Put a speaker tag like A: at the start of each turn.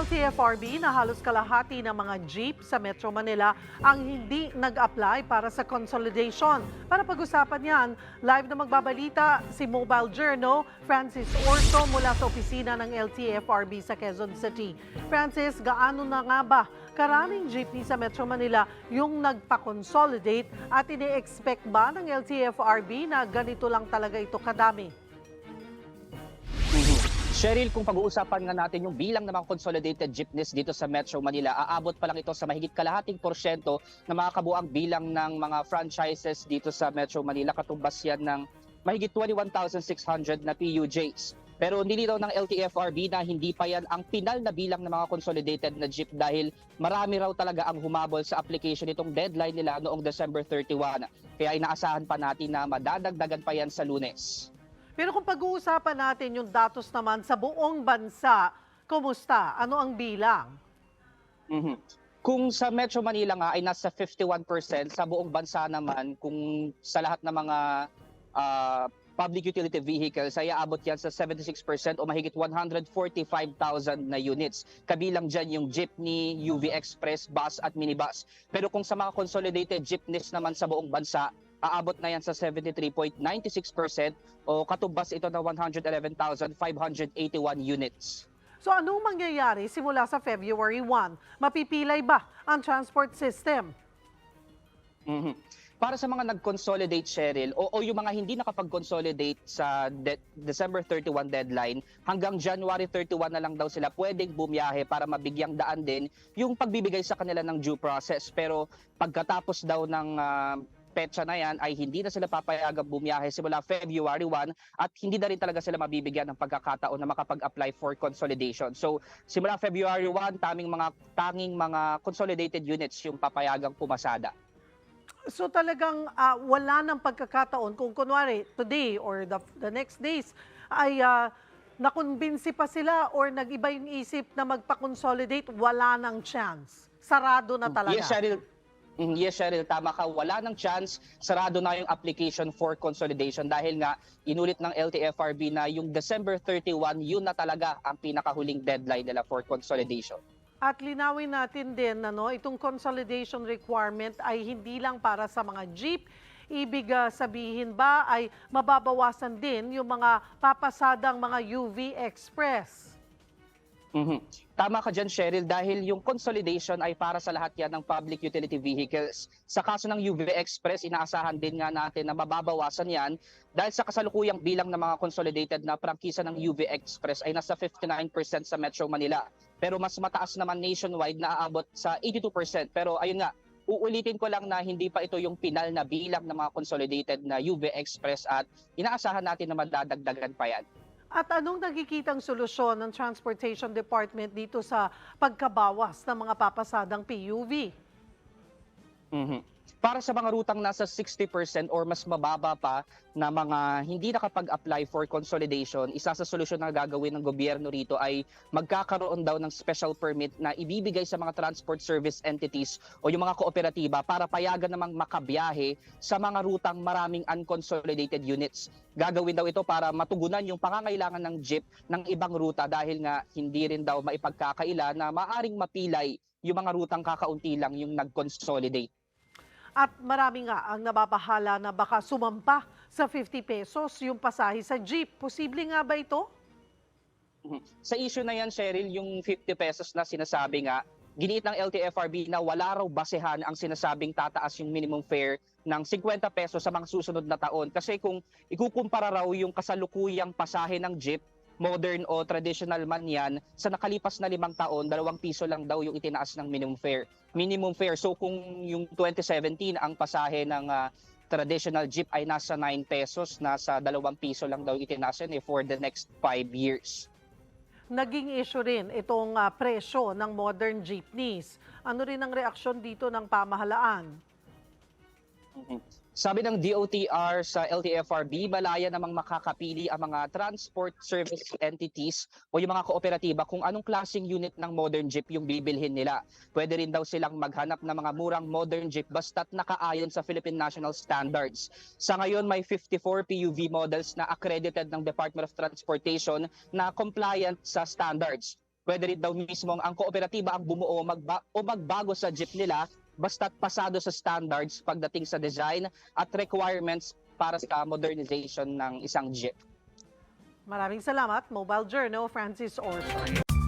A: LTFRB na halos kalahati ng mga jeep sa Metro Manila ang hindi nag-apply para sa consolidation. Para pag-usapan yan, live na magbabalita si Mobile Journal Francis Orso mula sa opisina ng LTFRB sa Quezon City. Francis, gaano na nga ba karaming jeepney sa Metro Manila yung nagpa-consolidate at ini-expect ba ng LTFRB na ganito lang talaga ito kadami?
B: Cheryl, kung pag-uusapan nga natin yung bilang ng mga consolidated jeepneys dito sa Metro Manila, aabot pa lang ito sa mahigit kalahating porsyento na mga kabuang bilang ng mga franchises dito sa Metro Manila. Katumbas yan ng mahigit 21,600 na PUJs. Pero nilinaw ng LTFRB na hindi pa yan ang pinal na bilang ng mga consolidated na jeep dahil marami raw talaga ang humabol sa application nitong deadline nila noong December 31. Kaya inaasahan pa natin na madadagdagan pa yan sa lunes.
A: Pero kung pag-uusapan natin yung datos naman sa buong bansa, kumusta? Ano ang bilang?
B: Mhm. Kung sa Metro Manila nga ay nasa 51%, sa buong bansa naman kung sa lahat ng mga ah, public utility vehicles ay aabot yan sa 76% o mahigit 145,000 na units. Kabilang dyan yung jeepney, UV Express, bus at minibus. Pero kung sa mga consolidated jeepneys naman sa buong bansa, aabot na yan sa 73.96% o katumbas ito na 111,581 units.
A: So anong mangyayari simula sa February 1? Mapipilay ba ang transport system?
B: Mhm. Para sa mga nag-consolidate, Cheryl, o, o yung mga hindi nakapag-consolidate sa de- December 31 deadline, hanggang January 31 na lang daw sila pwedeng bumiyahe para mabigyang daan din yung pagbibigay sa kanila ng due process. Pero pagkatapos daw ng ah, petsa na yan ay hindi na sila papayagang bumiyahe simula February 1 at hindi na rin talaga sila mabibigyan ng pagkakataon na makapag-apply for consolidation. So simula February 1, taming mga tanging mga consolidated units yung papayagang pumasada.
A: So talagang ah, wala ng pagkakataon kung kunwari today or the, the next days ay uh, nakumbinsi pa sila or nag-iba yung isip na magpa-consolidate, wala ng chance. Sarado na talaga.
B: Yes, Cheryl. Mm, Yes, Cheryl, tama ka. Wala ng chance. Sarado na yung application for consolidation dahil nga inulit ng LTFRB na yung December 31, yun na talaga ang pinakahuling deadline nila for consolidation.
A: At linawin natin din ano, itong consolidation requirement ay hindi lang para sa mga jeep. Ibig ah, sabihin ba ay mababawasan din yung mga papasadang mga UV Express?
B: Mhm. Tama ka dyan, Cheryl, dahil yung consolidation ay para sa lahat yan ng public utility vehicles. Sa kaso ng UV Express, inaasahan din nga natin na mababawasan yan dahil sa kasalukuyang bilang ng mga consolidated na prangkisa ng UV Express ay nasa 59% sa Metro Manila. Pero mas mataas naman nationwide na aabot sa 82%. Pero ayun nga, uulitin ko lang na hindi pa ito yung pinal na bilang ng mga consolidated na UV Express at inaasahan natin na madadagdagan pa yan.
A: At anong nagkikitang solusyon ng Transportation Department dito sa pagkabawas ng mga papasadang PUV?
B: Mhm. Para sa mga rutang nasa 60% or mas mababa pa na mga hindi nakapag-apply for consolidation, isa sa solusyon na gagawin ng gobyerno rito ay magkakaroon daw ng special permit na ibibigay sa mga transport service entities o yung mga kooperatiba para payagan namang makabiyahe sa mga rutang maraming unconsolidated units. Gagawin daw ito para matugunan yung pangangailangan ng jeep ng ibang ruta dahil nga hindi rin daw maipagkakaila na maaring mapilay yung mga rutang kakaunti lang yung nag-consolidate.
A: At marami nga ang nababahala na baka sumampa sa 50 pesos yung pasahe sa jeep. Posible nga ba ito?
B: Mhm. Sa issue na yan, Cheryl, yung 50 pesos na sinasabi nga, giniit ng LTFRB na wala raw basehan ang sinasabing tataas yung minimum fare ng 50 pesos sa mga susunod na taon. Kasi kung ikukumpara raw yung kasalukuyang pasahe ng jeep, modern o traditional man yan, sa nakalipas na limang taon, dalawang piso lang daw yung itinaas ng minimum fare. Minimum fare. So kung yung 2017 ang pasahe ng ah, traditional jeep ay nasa 9 pesos, nasa dalawang piso lang daw itinaas yan eh, for the next 5 years.
A: Naging issue rin itong ah, presyo ng modern jeepneys. Ano rin ang reaksyon dito ng pamahalaan?
B: Sabi ng DOTR sa LTFRB, malaya namang makakapili ang mga transport service entities o yung mga kooperatiba kung anong klaseng unit ng modern jeep yung bibilhin nila. Pwede rin daw silang maghanap ng mga murang modern jeep basta't nakaayon sa Philippine National Standards. Sa ngayon, may 54 PUV models na accredited ng Department of Transportation na compliant sa standards. pwede rin daw mismo ang kooperatiba ang bumuo magba- o magbago sa jeep nila basta't pasado sa standards pagdating sa design at requirements para sa modernization ng isang jeep.
A: Maraming salamat, Mobile Journal, Francis Orson.